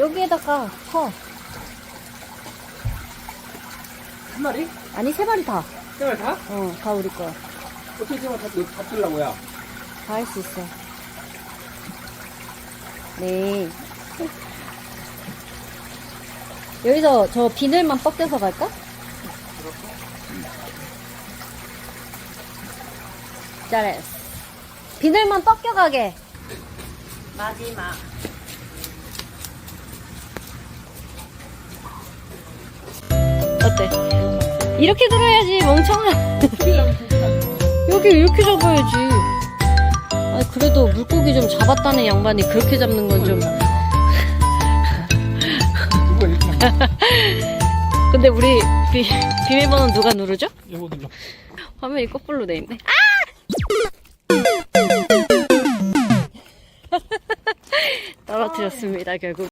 여기에다가 커. 한 마리? 아니, 세 마리 다. 세 마리 다? 어, 다 우리 거야. 어떻게 세 마리 다, 다 잡으려고요? 다할 수 있어. 네. 여기서 저 비늘만 벗겨서 갈까? 잘했어. 비늘만 벗겨가게. 마지막. 어때? 이렇게 들어야지, 멍청아. 여기 이렇게 잡아야지. 아 그래도 물고기 좀 잡았다는 양반이 그렇게 잡는 건 좀. 근데 우리 비, 비밀번호 누가 누르죠? 화면이 거꾸로 돼 있네. 아! 떨어뜨렸습니다 결국.